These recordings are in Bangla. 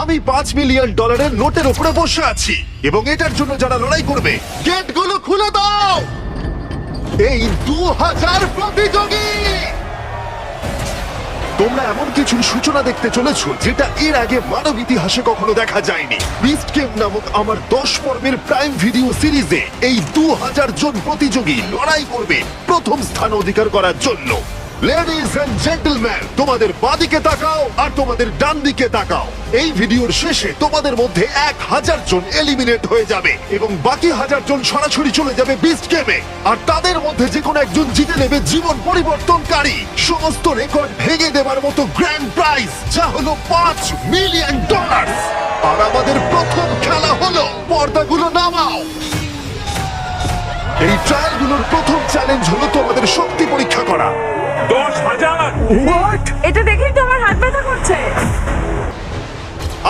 আমি পাঁচ মিলিয়ন ডলারের নোটের উপরে বসে আছি, এবং এটার জন্য যারা লড়াই করবে, গেটগুলো খুলে দাও! এই দু হাজার প্রতিযোগী! তোমরা এমন কিছু সূচনা দেখতে চলেছো, যেটা এর আগে মানব ইতিহাসে কখনো দেখা যায়নি। গেম নামক আমার দশ পর্বের প্রাইম ভিডিও সিরিজে এই দু হাজার জন প্রতিযোগী লড়াই করবে প্রথম স্থান অধিকার করার জন্য। লেডিজ এন্ড জেন্টলম্যান তোমাদের বাদিকে তাকাও আর তোমাদের ডান দিকে তাকাও। এই ভিডিওর শেষে তোমাদের মধ্যে এক হাজার জন এলিমিনেট হয়ে যাবে এবং বাকি হাজার জন সরাসরি চলে যাবে বিস্ট গেমে আর তাদের মধ্যে যে কোনো একজন জিতে নেবে জীবন পরিবর্তনকারী। সমস্ত রেকর্ড ভেঙে দেবার মতো গ্র্যান্ড প্রাইজ যা হলো পাঁচ মিলিয়ন ডলার আর আমাদের প্রথম খেলা হলো, পর্দাগুলো নামাও। এই ট্রায়ালগুলোর প্রথম চ্যালেঞ্জ হলো তোমাদের শক্তি পরীক্ষা করা। দশ হাজার। এটা দেখেই তো আমার হাত ব্যথা করছে।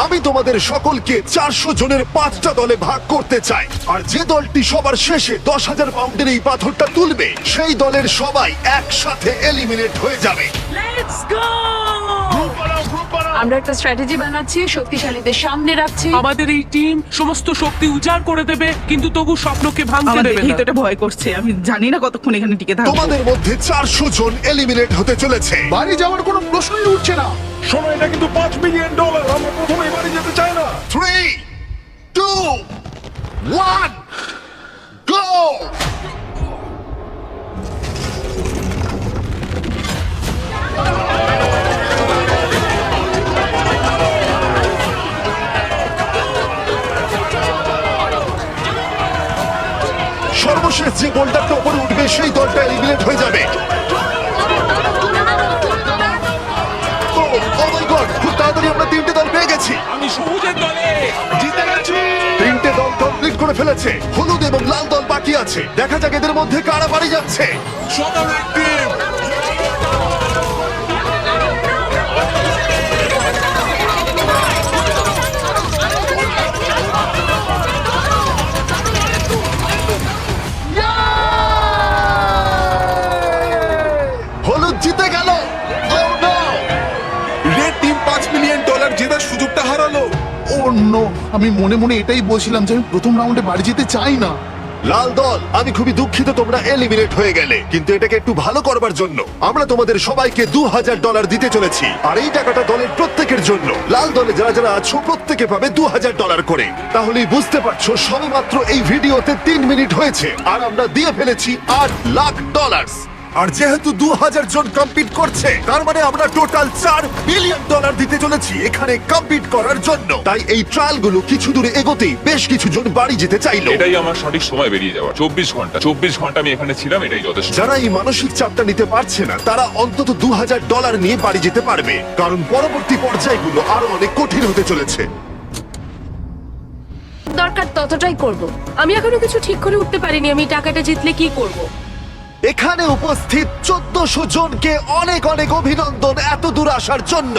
আমি তোমাদের সকলকে চারশো জনের পাঁচটা দলে ভাগ করতে চাই। আর যে দলটি সবার শেষে দশ হাজার পাউন্ডের এই পাথরটা তুলবে সেই দলের সবাই একসাথে এলিমিনেট হয়ে যাবে। লেটস গো আমরা একটা স্ট্র্যাটেজি বানাচ্ছি শক্তিশালীদের সামনে রাখছি। আমাদের এই টিম সমস্ত শক্তি উজাড় করে দেবে কিন্তু তবু স্বপ্নকে ভাঙতে আমাদের দেবে না। ভিতরে ভয় করছে আমি জানি না কতক্ষণ এখানে টিকে থাকব। তোমাদের মধ্যে চারশো জন এলিমিনেট হতে চলেছে। বাড়ি যাওয়ার কোনো প্রশ্নই উঠছে না। শোনো এটা কিন্তু পাঁচ মিলিয়ন ডলার আমরা প্রথমে বাড়ি যেতে চাই না। থ্রি টু ওয়ান গো সর্বশেষ যে গোলটাকে উপরে উঠবে সেই দলটা এলিমিনেট হয়ে যাবে। গড খুব তাড়াতাড়ি আমরা তিনটে দল পেয়ে গেছি। আমি সবুজের দলে। জিতে গেছি। তিনটে দল কমপ্লিট করে ফেলেছে। হলুদ এবং লাল দল বাকি আছে। দেখা যাক এদের মধ্যে কারা বাড়ি যাচ্ছে। টিম আমি মনে মনে এটাই বলছিলাম যে আমি প্রথম রাউন্ডে বাড়ি যেতে চাই না। লাল দল, আমি খুবই দুঃখিত তোমরা এলিমিনেট হয়ে গেলে, কিন্তু এটাকে একটু ভালো করবার জন্য। আমরা তোমাদের সবাইকে দু হাজার ডলার দিতে চলেছি, আর এই টাকাটা দলের প্রত্যেকের জন্য। লাল দলে যারা যারা আছো, প্রত্যেকে পাবে দু হাজার ডলার করে। তাহলেই বুঝতে পারছ, সবেমাত্র এই ভিডিওতে তিন মিনিট হয়েছে, আর আমরা দিয়ে ফেলেছি আট লাখ ডলার আর যেহেতু দু হাজার জন কম্পিট করছে তার মানে আমরা টোটাল চার বিলিয়ন ডলার দিতে চলেছি এখানে কম্পিট করার জন্য। তাই এই ট্রায়ালগুলো কিছু দূরে এগোতেই বেশ কিছু জন বাড়ি যেতে চাইলো। এটাই আমার সঠিক সময় বেরিয়ে যাওয়া। চব্বিশ ঘণ্টা চব্বিশ ঘণ্টা আমি এখানে ছিলাম এটাই যথেষ্ট। যারা এই মানসিক চাপটা নিতে পারছে না তারা অন্তত দু হাজার ডলার নিয়ে বাড়ি যেতে পারবে। কারণ পরবর্তী পর্যায়গুলো আরও অনেক কঠিন হতে চলেছে। দরকার ততটাই করব। আমি এখনও কিছু ঠিক করে উঠতে পারিনি আমি টাকাটা জিতলে কি করব? এখানে উপস্থিত চোদ্দশো জনকে অনেক অনেক অভিনন্দন এত দূর আসার জন্য।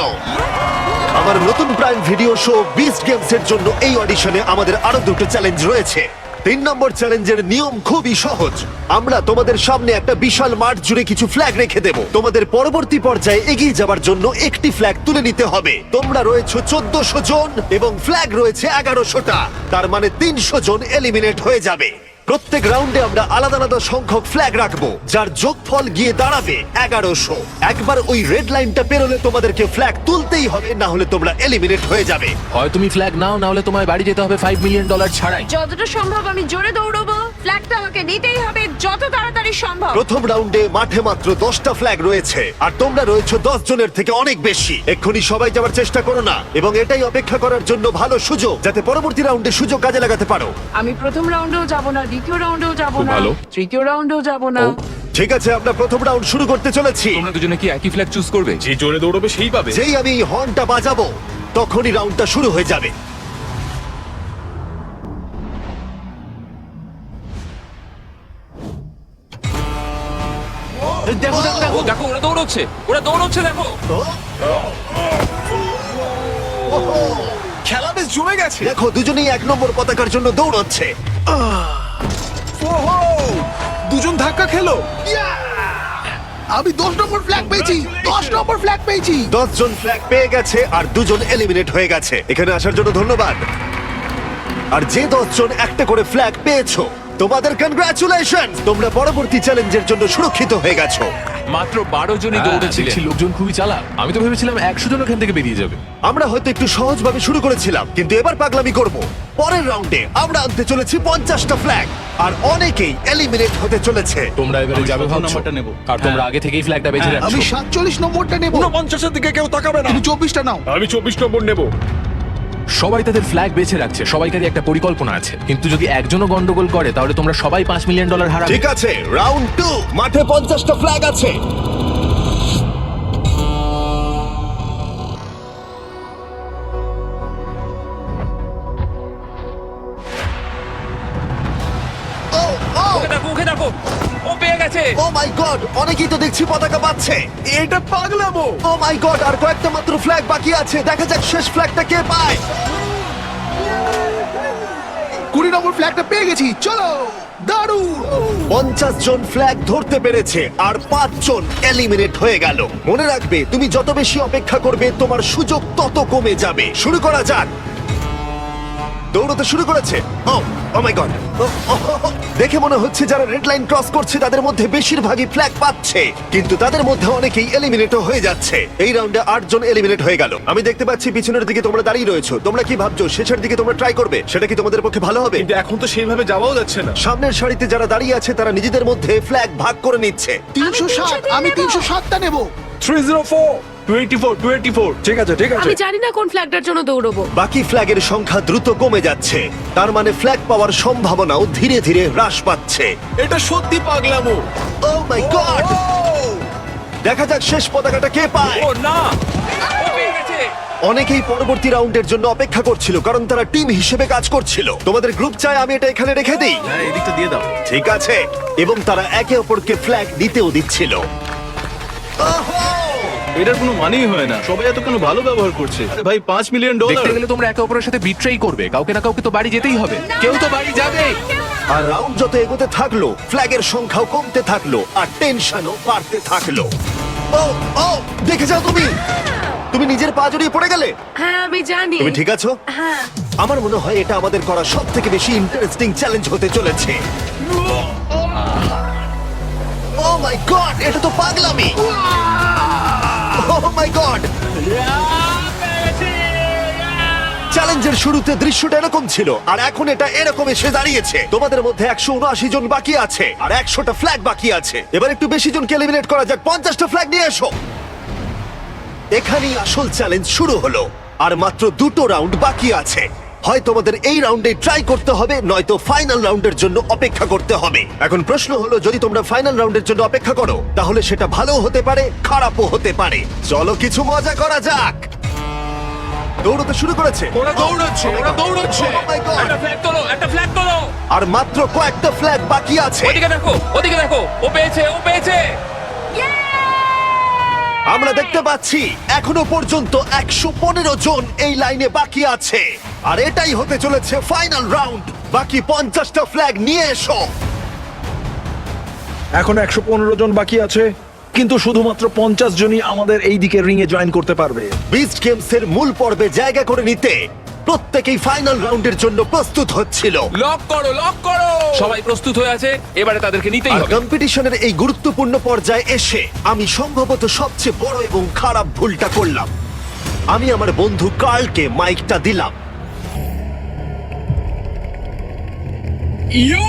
আমার নতুন prime video show beast games এর জন্য এই অডিশনে আমাদের আরও দুটো চ্যালেঞ্জ রয়েছে। তিন নম্বর চ্যালেঞ্জের নিয়ম খুবই সহজ। আমরা তোমাদের সামনে একটা বিশাল মাঠ জুড়ে কিছু ফ্ল্যাগ রেখে দেব। তোমাদের পরবর্তী পর্যায়ে এগিয়ে যাবার জন্য একটি ফ্ল্যাগ তুলে নিতে হবে। তোমরা রয়েছে চোদ্দশো জন এবং ফ্ল্যাগ রয়েছে এগারোশোটা। তার মানে তিনশো জন এলিমিনেট হয়ে যাবে। প্রত্যেক রাউন্ডে আমরা আলাদা আলাদা সংখ্যক ফ্ল্যাগ রাখব যার যোগফল গিয়ে দাঁড়াবে এগারোশো। একবার ওই রেড লাইনটা পেরোলে তোমাদেরকে ফ্ল্যাগ তুলতেই হবে না হলে তোমরা এলিমিনেট হয়ে যাবে। হয় তুমি ফ্ল্যাগ নাও না হলে তোমায় বাড়ি যেতে হবে ফাইভ মিলিয়ন ডলার ছাড়াই। যতটা সম্ভব আমি জোরে দৌড়বো। ফ্ল্যাগটা আমাকে নিতেই হবে যত তাড়াতাড়ি সম্ভব। প্রথম রাউন্ডে মাঠে মাত্র দশটা ফ্ল্যাগ রয়েছে। আর তোমরা রয়েছে দশ জনের থেকে অনেক বেশি। এক্ষুনি সবাই যাওয়ার চেষ্টা করো না এবং এটাই অপেক্ষা করার জন্য ভালো সুযোগ যাতে পরবর্তী রাউন্ডে সুযোগ কাজে লাগাতে পারো। আমি প্রথম রাউন্ডেও যাব না দ্বিতীয় রাউন্ডেও যাব খুব না ভালো। তৃতীয় রাউন্ডেও যাব না। ঠিক আছে আমরা প্রথম রাউন্ড শুরু করতে চলেছি। তোমরা দুজনে কি একই ফ্ল্যাগ চুজ করবে? যে জোরে দৌড়বে সেই পাবে। যেই আমি হর্নটা বাজাবো তখনই রাউন্ডটা শুরু হয়ে যাবে। দেখো দেখো দেখো। দেখো ওরা দৌড়চ্ছে ওরা দৌড়চ্ছে দেখো। খেলা বেশ জমে গেছে। দেখো দুজনেই এক নম্বর পতাকার জন্য দৌড়চ্ছে। ওহো! দুজন ধাক্কা খেলো। আমি দশ নম্বর ফ্ল্যাগ পেয়েছি দশ নম্বর ফ্ল্যাগ পেয়েছি। দশ জন ফ্ল্যাগ পেয়ে গেছে আর দুজন এলিমিনেট হয়ে গেছে। এখানে আসার জন্য ধন্যবাদ। আর যে দশজন একটা করে ফ্ল্যাগ পেয়েছ তোমাদের কনগ্রাচুলেশন তোমরা পরবর্তী চ্যালেঞ্জের জন্য সুরক্ষিত হয়ে গেছো। মাত্র বারো জনই হ্যাঁ, দৌড়েছিলেন দেখছি লোকজন খুবই চালাক। আমি তো ভেবেছিলাম একশো জন ওখান থেকে বেরিয়ে যাবে। আমরা হয়তো একটু সহজভাবে শুরু করেছিলাম কিন্তু এবার পাগলামি করব। পরের রাউন্ডে আমরা আনতে চলেছি পঞ্চাশটা ফ্ল্যাগ আর অনেকেই এলিমিনেট হতে চলেছে। তোমরা এবারে যাবে ভাবছ? আর তোমরা আগে থেকেই ফ্ল্যাগটা বেঁচে আমি সাতচল্লিশ নম্বরটা নেব। পঞ্চাশের দিকে কেউ তাকাবে না। তুমি চব্বিশটা নাও। আমি চব্বিশ নম্বর নেব। সবাই তাদের ফ্ল্যাগ বেছে রাখছে, সবাইকারই একটা পরিকল্পনা আছে। কিন্তু যদি একজনও গন্ডগোল করে, তাহলে তোমরা সবাই পাঁচ মিলিয়ন ডলার হারা ঠিক আছে রাউন্ড টু মাঠে পঞ্চাশটা ফ্ল্যাগ আছে। ও মাই গড অনেকেই তো দেখছি পতাকা পাচ্ছে। এটা পাগলামো! ও মাই গড আর কয়েকটা মাত্র ফ্ল্যাগ বাকি আছে। দেখা যাক শেষ ফ্ল্যাগটা কে পায়। কুড়ি নম্বর ফ্ল্যাগটা পেয়ে গেছি। চলো দারুণ! পঞ্চাশ জন ফ্ল্যাগ ধরতে পেরেছে আর পাঁচ জন এলিমিনেট হয়ে গেল। মনে রাখবে তুমি যত বেশি অপেক্ষা করবে তোমার সুযোগ তত কমে যাবে। শুরু করা যাক। দৌড়তে শুরু করেছে। ও ও মাই গড দেখে মনে হচ্ছে যারা রেড লাইন ক্রস করছে তাদের মধ্যে বেশিরভাগই ফ্ল্যাগ পাচ্ছে। কিন্তু তাদের মধ্যে অনেকেই এলিমিনেটও হয়ে যাচ্ছে। এই রাউন্ডে আট জন এলিমিনেট হয়ে গেল। আমি দেখতে পাচ্ছি পিছনের দিকে তোমরা দাঁড়িয়ে রয়েছো। তোমরা কি ভাবছ শেষের দিকে তোমরা ট্রাই করবে? সেটা কি তোমাদের পক্ষে ভালো হবে? কিন্তু এখন তো সেইভাবে যাওয়াও যাচ্ছে না। সামনের সারিতে যারা দাঁড়িয়ে আছে তারা নিজেদের মধ্যে ফ্ল্যাগ ভাগ করে নিচ্ছে। তিনশো সাত আমি তিনশো সাতটা নেব। Three zero four twenty four twenty four ঠিক আছে ঠিক আছে। আমি জানি না কোন ফ্ল্যাগটার জন্য দৌড়বো। বাকি ফ্ল্যাগের সংখ্যা দ্রুত কমে যাচ্ছে। তার মানে ফ্ল্যাগ পাওয়ার সম্ভাবনাও ধীরে ধীরে হ্রাস পাচ্ছে। এটা সত্যি পাগলামো। ও মাই গড দেখা যাক শেষ পতাকাটা কে পায়। ও না! ও পেয়ে গেছে। অনেকেই পরবর্তী রাউন্ডের জন্য অপেক্ষা করছিল কারণ তারা টিম হিসেবে কাজ করছিল। তোমাদের গ্রুপ চায় আমি এটা এখানে রেখে দিই। হ্যাঁ এদিকটা দিয়ে দাও। ঠিক আছে। এবং তারা একে অপরকে ফ্ল্যাগ দিতেও দিচ্ছিল! এটার কোনো মানেই হয় না সবাই এত কেন ভালো ব্যবহার করছে আরে ভাই পাঁচ মিলিয়ন ডলার দেখতে গেলে তোমরা একে অপরের সাথে বিট্রেই করবে কাউকে না কাউকে তো বাড়ি যেতেই হবে কেউ তো বাড়ি যাবে আর রাউন্ড যত এগোতে থাকল ফ্ল্যাগের সংখ্যাও কমতে থাকল আর টেনশনও বাড়তে থাকল ও ও দেখে যাও তুমি তুমি নিজের পা জড়িয়ে পড়ে গেলে হ্যাঁ আমি জানি তুমি ঠিক আছো হ্যাঁ আমার মনে হয় এটা আমাদের করা সব থেকে বেশি ইন্টারেস্টিং চ্যালেঞ্জ হতে চলেছে ও মাই গড এটা তো পাগলামি ও মাই গড চ্যালেঞ্জের শুরুতে দৃশ্যটা এরকম ছিল, আর এখন এটা এরকম এসে দাঁড়িয়েছে। তোমাদের মধ্যে একশো উনআশি জন বাকি আছে, আর একশোটা ফ্ল্যাগ বাকি আছে। এবার একটু বেশি জন এলিমিনেট করা যাক, পঞ্চাশটা ফ্ল্যাগ নিয়ে এসো। এখানেই আসল চ্যালেঞ্জ শুরু হলো, আর মাত্র দুটো রাউন্ড বাকি আছে। হয় তোমাদের এই রাউন্ডে ট্রাই করতে হবে নয়তো ফাইনাল রাউন্ডের জন্য অপেক্ষা করতে হবে। এখন প্রশ্ন হলো যদি তোমরা ফাইনাল রাউন্ডের জন্য অপেক্ষা করো তাহলে সেটা ভালো হতে পারে খারাপও হতে পারে। চলো কিছু মজা করা যাক। দৌড়তে শুরু করেছে। ওরা দৌড়াচ্ছে ওরা দৌড়াচ্ছে। Oh my God! একটা ফ্ল্যাগ তোলো একটা ফ্ল্যাগ তোলো। আর মাত্র কয়েকটা ফ্ল্যাগ বাকি আছে। ওদিকে দেখো ওদিকে দেখো ও পেয়েছে ও পেয়েছে। আমরা দেখতে পাচ্ছি এখনও পর্যন্ত একশো পনেরো জন এই লাইনে বাকি আছে। আর এটাই হতে চলেছে ফাইনাল রাউন্ড বাকি পঞ্চাশটা ফ্ল্যাগ নিয়ে এসো। এখন একশো পনেরো জন বাকি আছে কিন্তু শুধুমাত্র পঞ্চাশ জনই আমাদের এই দিকে রিং এ জয়েন করতে পারবে। বিস্ট গেমস এর মূল পর্বে জায়গা করে নিতে প্রত্যেকেই ফাইনাল রাউন্ডের জন্য প্রস্তুত হচ্ছিল। লক করো লক করো! সবাই প্রস্তুত হয়ে আছে এবারে তাদেরকে নিতেই আর হবে। কম্পিটিশনের এই গুরুত্বপূর্ণ পর্যায়ে এসে আমি সম্ভবত সবচেয়ে বড় এবং খারাপ ভুলটা করলাম। আমি আমার বন্ধু কার্লকে মাইকটা দিলাম। ইয়ো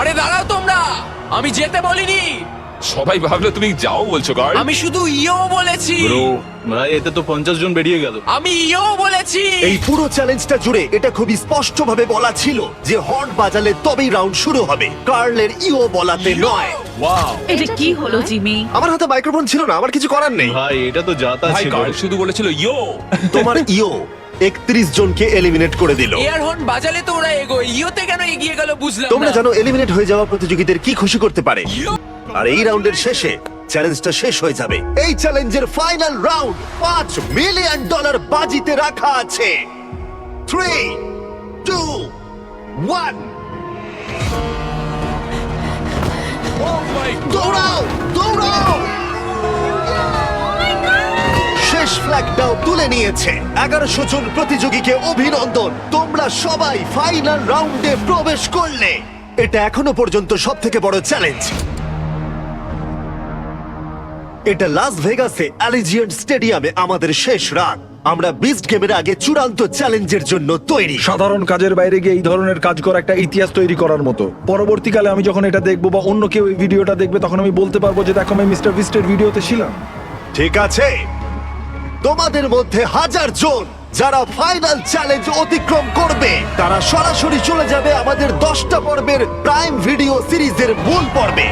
আরে দাঁড়াও তোমরা! আমি যেতে বলিনি! সবাই ভাবলো তুমি যাও বলছো গার্ড। আমি শুধু ইয়ো বলেছি! ভাই এতে তো পঞ্চাশ জন বেরিয়ে গেল। আমি ইয়ো বলেছি! এই পুরো চ্যালেঞ্জটা জুড়ে এটা খুবই স্পষ্টভাবে বলা ছিল যে হর্ন বাজালে তবেই রাউন্ড শুরু হবে। কার্লের ইও বলাতে নয়। ওয়াও এটা কি হলো জিমি? আমার হাতে মাইক্রোফোন ছিল না আমার কিছু করার নেই। ভাই এটা তো যাতা ভাই ছিল। গার্ড শুধু বলেছিল ইয়ো তোমার ইও একত্রিশ জনকে এলিমিনেট করে দিল। এয়ার হর্ন বাজালে তো ওরা এগোয়। ইয়োতে কেন এগিয়ে গেল বুঝলাম তোমরা না। জানো এলিমিনেট হয়ে যাওয়া প্রতিযোগীদের কি খুশি করতে পারে? আর এই রাউন্ডের শেষে চ্যালেঞ্জটা শেষ হয়ে যাবে। এই চ্যালেঞ্জের ফাইনাল রাউন্ড পাঁচ মিলিয়ন ডলার বাজিতে রাখা আছে। থ্রি টু ওয়ান শেষ ফ্ল্যাগটাও তুলে নিয়েছে। এগারোশো জন প্রতিযোগীকে অভিনন্দন। তোমরা সবাই ফাইনাল রাউন্ডে প্রবেশ করলে। এটা এখনও পর্যন্ত সব থেকে বড় চ্যালেঞ্জ এটা লাস ভেগাসে অ্যালিজিয়েন্ট স্টেডিয়ামে আমাদের শেষ রাত। আমরা বিস্ট গেমের আগে চূড়ান্ত চ্যালেঞ্জের জন্য তৈরি। সাধারণ কাজের বাইরে গিয়ে এই ধরনের কাজ করা একটা ইতিহাস তৈরি করার মতো। পরবর্তীকালে আমি যখন এটা দেখব বা অন্য কেউ এই ভিডিওটা দেখবে তখন আমি বলতে পারব যে দেখো আমি মিস্টার বিস্টের ভিডিওতে ছিলাম। ঠিক আছে। তোমাদের মধ্যে হাজার জন যারা ফাইনাল চ্যালেঞ্জ অতিক্রম করবে তারা সরাসরি চলে যাবে আমাদের দশটা পর্বের প্রাইম ভিডিও সিরিজের মূল পর্বে।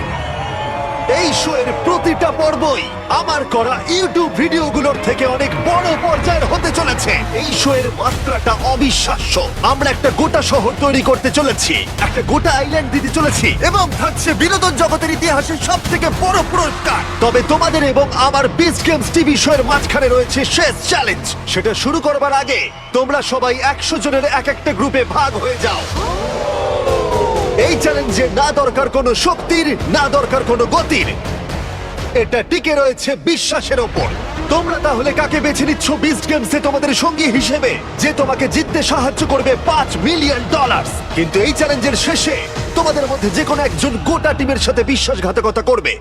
এই শো এর প্রতিটা পর্বই আমার করা ইউটিউব ভিডিওগুলোর থেকে অনেক বড় পর্যায়ের হতে চলেছে। এই শো এর মাত্রাটা অবিশ্বাস্য। আমরা একটা গোটা শহর তৈরি করতে চলেছি, একটা গোটা আইল্যান্ড দিতে চলেছি এবং থাকছে বিনোদন জগতের ইতিহাসের সব থেকে বড় পুরস্কার। তবে তোমাদের এবং আমার বিচ গেমস টিভি শো এর মাঝখানে রয়েছে শেষ চ্যালেঞ্জ সেটা শুরু করবার আগে তোমরা সবাই একশো জনের এক একটা গ্রুপে ভাগ হয়ে যাও। এই চ্যালেঞ্জে না দরকার কোনো শক্তির, না দরকার কোনো গতির। এটা টিকে রয়েছে বিশ্বাসের ওপর। তোমরা তাহলে কাকে বেছে নিচ্ছ বিস্ট গেমসে তোমাদের সঙ্গী হিসেবে? যে তোমাকে জিততে সাহায্য করবে পাঁচ মিলিয়ন ডলার কিন্তু এই চ্যালেঞ্জের শেষে তোমাদের মধ্যে যে কোনো একজন গোটা টিমের সাথে বিশ্বাসঘাতকতা করবে।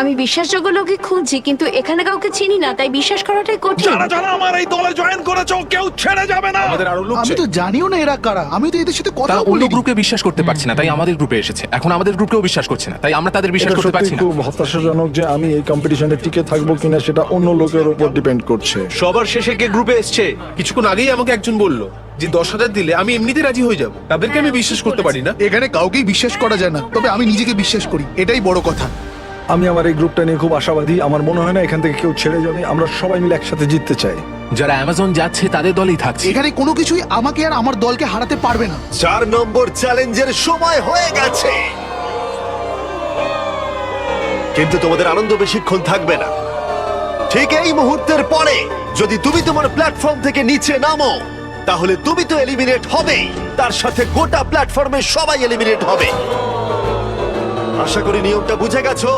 আমি বিশ্বাসযোগ্য লোককে খুঁজছি কিন্তু এখানে কাউকে চিনি না তাই বিশ্বাস করাটাই কঠিন। যারা যারা আমার এই দলে জয়েন করেছ কেউ ছেড়ে যাবে না। আমাদের আরও লোক আমি তো জানিও না এরা কারা। আমি তো এদের সাথে কথা তারা অন্য বলিনি। গ্রুপে বিশ্বাস করতে পারছে না তাই আমাদের গ্রুপে এসেছে। এখন আমাদের গ্রুপকেও বিশ্বাস করছে না তাই আমরা তাদের বিশ্বাস এটা করতে সত্যি পারছি না। খুব হতাশাজনক যে আমি এই কম্পিটিশনে টিকে থাকব কিনা সেটা অন্য লোকের উপর ডিপেন্ড করছে। সবার শেষে কে গ্রুপে এসছে? কিছুক্ষণ আগেই আমাকে একজন বলল যে দশ হাজার দিলে আমি এমনিতে রাজি হয়ে যাব। তাদেরকে আমি বিশ্বাস করতে পারি না। এখানে কাউকেই বিশ্বাস করা যায় না তবে আমি নিজেকে বিশ্বাস করি এটাই বড় কথা। আমি আমার এই গ্রুপটা নিয়ে খুব আশাবাদী। আমার মনে হয় না এখান থেকে কেউ ছেড়ে যাবে। আমরা সবাই মিলে একসাথে জিততে চাই। যারা অ্যামাজন যাচ্ছে তাদের দলেই থাকছে। এখানে কোনো কিছুই আমাকে আর আমার দলকে হারাতে পারবে না। চার নম্বর চ্যালেঞ্জের সময় হয়ে গেছে। কিন্তু তোমাদের আনন্দ বেশিক্ষণ থাকবে না। ঠিক এই মুহূর্তের পরে যদি তুমি তোমার প্ল্যাটফর্ম থেকে নিচে নামো তাহলে তুমি তো এলিমিনেট হবেই। তার সাথে গোটা প্ল্যাটফর্মে সবাই এলিমিনেট হবে। আশা করি নিয়মটা বুঝে গেছো?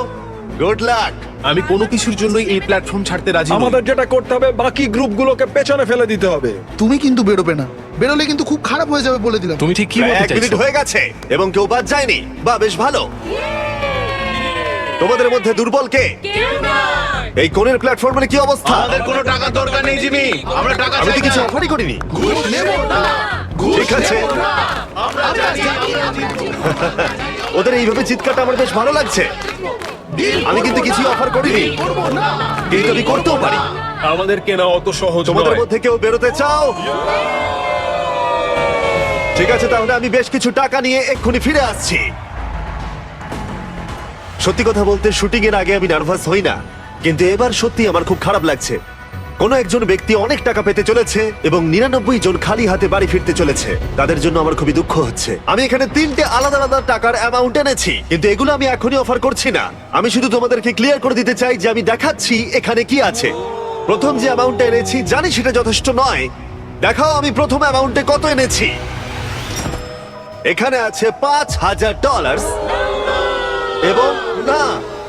গুড লাক আমি কোনো কিছুর জন্যই এই প্ল্যাটফর্ম ছাড়তে রাজি নই। আমাদের যেটা করতে হবে বাকি গ্রুপগুলোকে পেছনে ফেলে দিতে হবে। তুমি কিন্তু বেরোবে না। বেরোলে কিন্তু খুব খারাপ হয়ে যাবে বলে দিলাম। তুমি ঠিক কি বলতে এক মিনিট চাইছো হয়ে গেছে এবং কেউ বাদ যায়নি বা বেশ ভালো। তোমাদের মধ্যে দুর্বল কে? এই কোণের প্ল্যাটফর্মের কি অবস্থা? আমাদের কোনো টাকার দরকার নেই জিমি। আমরা টাকা আমি তো কিছু না। অফারই করিনি। ঠিক আছে। ওদের এইভাবে চিৎকারটা আমার বেশ ভালো লাগছে। আমি কিন্তু কিছু অফার করিনি। কিন্তু আমি করতেও পারি। আমাদের কেনা অত সহজ তোমাদের মধ্যে কেউ বেরোতে চাও? ঠিক আছে তাহলে আমি বেশ কিছু টাকা নিয়ে এক্ষুনি ফিরে আসছি। সত্যি কথা বলতে শুটিং এর আগে আমি নার্ভাস হই না। কিন্তু এবার সত্যি আমার খুব খারাপ লাগছে। কোনো একজন ব্যক্তি অনেক টাকা পেতে চলেছে এবং নিরানব্বই জন খালি হাতে বাড়ি ফিরতে চলেছে। তাদের জন্য আমার খুবই দুঃখ হচ্ছে। আমি এখানে তিনটে আলাদা আলাদা টাকার অ্যামাউন্ট এনেছি কিন্তু এগুলো আমি এখনই অফার করছি না। আমি শুধু তোমাদেরকে ক্লিয়ার করে দিতে চাই যে আমি দেখাচ্ছি এখানে কি আছে। প্রথম যে অ্যামাউন্টটা এনেছি জানি সেটা যথেষ্ট নয়। দেখাও আমি প্রথম অ্যামাউন্টে কত এনেছি। এখানে আছে পাঁচ হাজার ডলার এবং না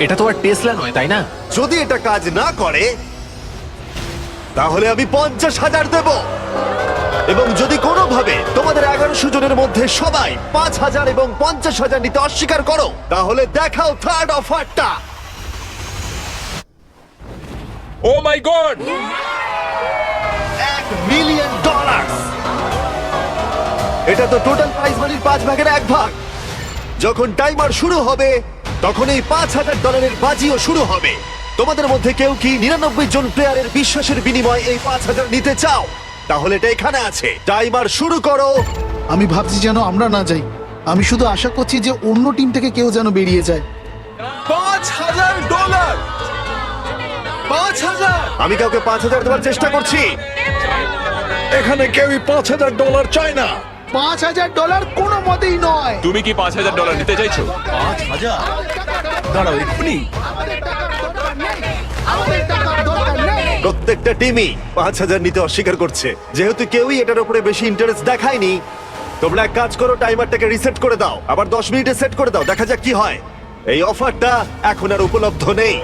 এটা তো আর টেসলা নয় তাই না? যদি এটা কাজ না করে তাহলে আমি পঞ্চাশ হাজার দেব। এবং যদি কোনোভাবে তোমাদের এগারোশো জনের মধ্যে সবাই পাঁচ হাজার এবং পঞ্চাশ হাজার নিতে অস্বীকার করো তাহলে দেখাও থার্ড অফারটা ও মাই গড! এক মিলিয়ন ডলার। এটা তো টোটাল প্রাইস মানির পাঁচ ভাগের এক ভাগ। যখন টাইমার শুরু হবে তখন এই পাঁচ হাজার ডলারের বাজিও শুরু হবে। তোমাদের মধ্যে কেউ কি নিরানব্বই জন প্লেয়ারের বিশ্বাসের বিনিময়ে এই পাঁচ হাজার নিতে চাও? তাহলে এটা এখানে আছে। টাইমার শুরু করো। আমি ভাবছি যেন আমরা না যাই। আমি শুধু আশা করছি যে অন্য টিম থেকে কেউ যেন বেরিয়ে যায়। পাঁচ হাজার ডলার! পাঁচ হাজার! আমি কাউকে পাঁচ হাজার দেওয়ার চেষ্টা করছি। এখানে কেউই পাঁচ হাজার ডলার চায় না। পাঁচ হাজার ডলার কোনো মতেই নয়। তুমি কি পাঁচ হাজার ডলার নিতে চাইছো? পাঁচ হাজার? দাঁড়াও, এক্ষুনি। প্রত্যেকটা টিমই পাঁচ হাজার নিতে অস্বীকার করছে। যেহেতু কেউই এটার উপরে বেশি ইন্টারেস্ট দেখায়নি, তোমরা এক কাজ করো টাইমারটাকে রিসেট করে দাও। আবার দশ মিনিটে সেট করে দাও, দেখা যাক কি হয়। এই অফারটা এখন আর উপলব্ধ নেই।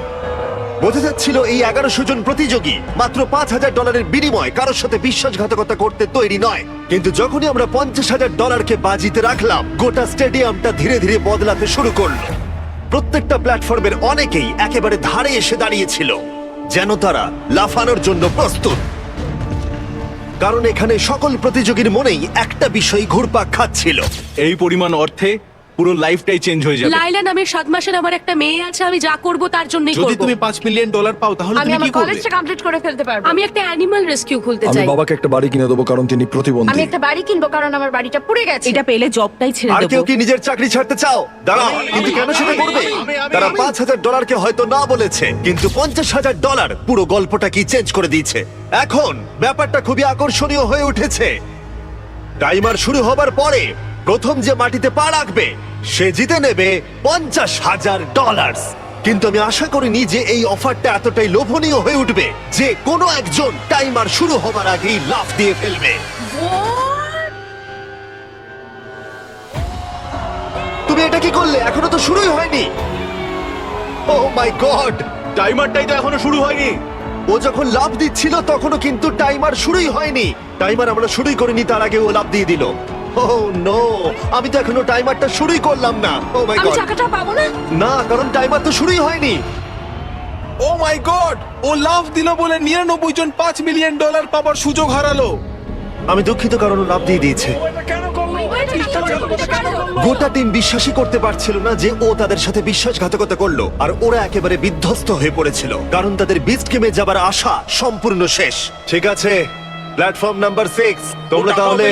বোঝা যাচ্ছিল এই এগারোশো জন প্রতিযোগী মাত্র পাঁচ হাজার ডলারের বিনিময় কারোর সাথে বিশ্বাসঘাতকতা করতে তৈরি নয়। কিন্তু যখনই আমরা পঞ্চাশ হাজার ডলারকে বাজিতে রাখলাম, গোটা স্টেডিয়ামটা ধীরে ধীরে বদলাতে শুরু করল। প্রত্যেকটা প্ল্যাটফর্মের অনেকেই একেবারে ধারে এসে দাঁড়িয়েছিল, যেন তারা লাফানোর জন্য প্রস্তুত। কারণ এখানে সকল প্রতিযোগীর মনেই একটা বিষয় ঘুরপাক খাচ্ছিল। এই পরিমাণ অর্থে পুরো লাইফটাই চেঞ্জ হয়ে যাবে। লাইলা নামের সাত মাসের আমার একটা মেয়ে আছে আমি যা করব তার জন্যই যদি তুমি পাঁচ মিলিয়ন ডলার পাও তাহলে আমি তুমি আমার কি করবে? কলেজটা কমপ্লিট করে ফেলতে পারব। আমি একটা অ্যানিমাল রেস্কিউ খুলতে চাই। আমি বাবাকে একটা বাড়ি কিনে দেবো কারণ তিনি প্রতিবন্ধী। আমি একটা বাড়ি কিনবো কারণ আমার বাড়িটা পুড়ে গেছে। এটা পেলে জবটাই ছেড়ে আর দেবো। কেউ কি নিজের চাকরি ছাড়তে চাও? দাঁড়াও কিন্তু কেন সেটা করবে? তারা পাঁচ হাজার ডলারকে হয়তো না বলেছে কিন্তু পঞ্চাশ হাজার ডলার পুরো গল্পটা কি চেঞ্জ করে দিয়েছে? এখন ব্যাপারটা খুবই আকর্ষণীয় হয়ে উঠেছে। টাইমার শুরু হবার পরে প্রথম যে মাটিতে পা রাখবে সে জিতে নেবে পঞ্চাশ হাজার ডলার কিন্তু আমি আশা করিনি যে এই অফারটা এতটাই লোভনীয় হয়ে উঠবে যে কোনো একজন টাইমার শুরু হবার আগেই লাফ দিয়ে ফেলবে। তুমি এটা কি করলে? এখনও তো শুরুই হয়নি। ও মাই গড টাইমারটাই তো এখনও শুরু হয়নি। ও যখন লাভ দিচ্ছিল তখনও কিন্তু টাইমার শুরুই হয়নি। টাইমার আমরা শুরুই করিনি তার আগে ও লাভ দিয়ে দিল। ও নো আমি তো এখনও টাইমারটা শুরুই করলাম না। ও মাই আমি গড টাকাটা পাবো না? না কারণ টাইমার তো শুরুই হয়নি। ও মাই গড ও লাভ দিল বলে নিরানব্বই জন পাঁচ মিলিয়ন ডলার পাবার সুযোগ হারালো। আমি দুঃখিত কারণ ও লাভ দিয়ে দিয়েছে। গোটা টিম বিশ্বাসই করতে পারছিল না যে ও তাদের সাথে বিশ্বাসঘাতকতা করল আর ওরা একেবারে বিধ্বস্ত হয়ে পড়েছিল। কারণ তাদের বিস্ট গেমে যাবার আশা সম্পূর্ণ শেষ। ঠিক আছে? প্ল্যাটফর্ম নাম্বার সিক্স তোমরা তাহলে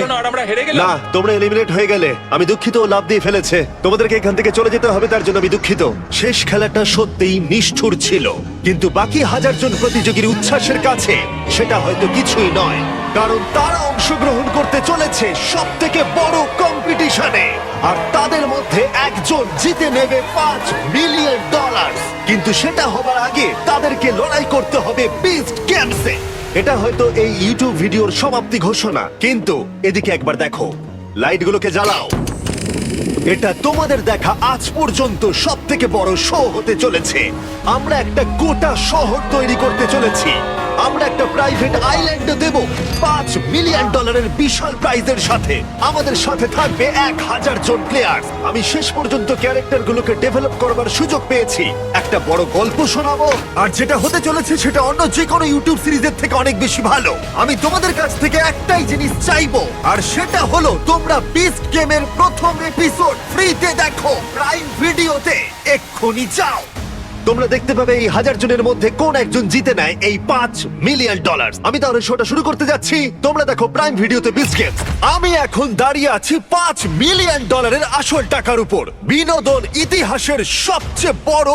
না তোমরা এলিমিনেট হয়ে গেলে। আমি দুঃখিত ও লাভ দিয়ে ফেলেছে। তোমাদেরকে এখান থেকে চলে যেতে হবে তার জন্য আমি দুঃখিত। শেষ খেলাটা সত্যিই নিষ্ঠুর ছিল। কিন্তু বাকি হাজার জন প্রতিযোগীর উচ্ছ্বাসের কাছে সেটা হয়তো কিছুই নয়। কারণ তারা অংশগ্রহণ করতে চলেছে সব থেকে বড় কম্পিটিশনে আর তাদের মধ্যে একজন জিতে নেবে পাঁচ মিলিয়ন ডলার কিন্তু সেটা হবার আগে তাদেরকে লড়াই করতে হবে বিস্ট গেমসে এটা হয়তো এই ইউটিউব ভিডিওর সমাপ্তি ঘোষণা। কিন্তু এদিকে একবার দেখো, লাইটগুলোকে জ্বালাও। এটা তোমাদের দেখা আজ পর্যন্ত সব থেকে বড় শো হতে চলেছে। আমরা একটা গোটা শহর তৈরি করতে চলেছি। আমরা একটা প্রাইভেট আইল্যান্ড দেব। পাঁচ মিলিয়ন ডলারের বিশাল প্রাইজের সাথে। আমাদের সাথে থাকবে এক হাজার জন প্লেয়ার আমি শেষ পর্যন্ত ক্যারেক্টার গুলোকে ডেভেলপ করবার সুযোগ পেয়েছি। একটা বড় গল্প শোনাবো। আর যেটা হতে চলেছে সেটা অন্য যে কোনো ইউটিউব সিরিজের থেকে অনেক বেশি ভালো। আমি তোমাদের কাছ থেকে একটাই জিনিস চাইব। আর সেটা হলো, তোমরা বিস্ট গেমের প্রথম এপিসোড ফ্রিতে দেখো। প্রাইম ভিডিওতে এক্ষুনি যাও। তোমরা দেখতে পাবে এই হাজার জনের মধ্যে কোন একজন জিতে নেয় এই পাঁচ মিলিয়ন ডলার আমি তাহলে শোটা শুরু করতে যাচ্ছি। তোমরা দেখো প্রাইম ভিডিওতে বিস্কেট আমি এখন দাঁড়িয়ে আছি পাঁচ মিলিয়ন ডলারের আসল টাকার উপর। বিনোদন ইতিহাসের সবচেয়ে বড়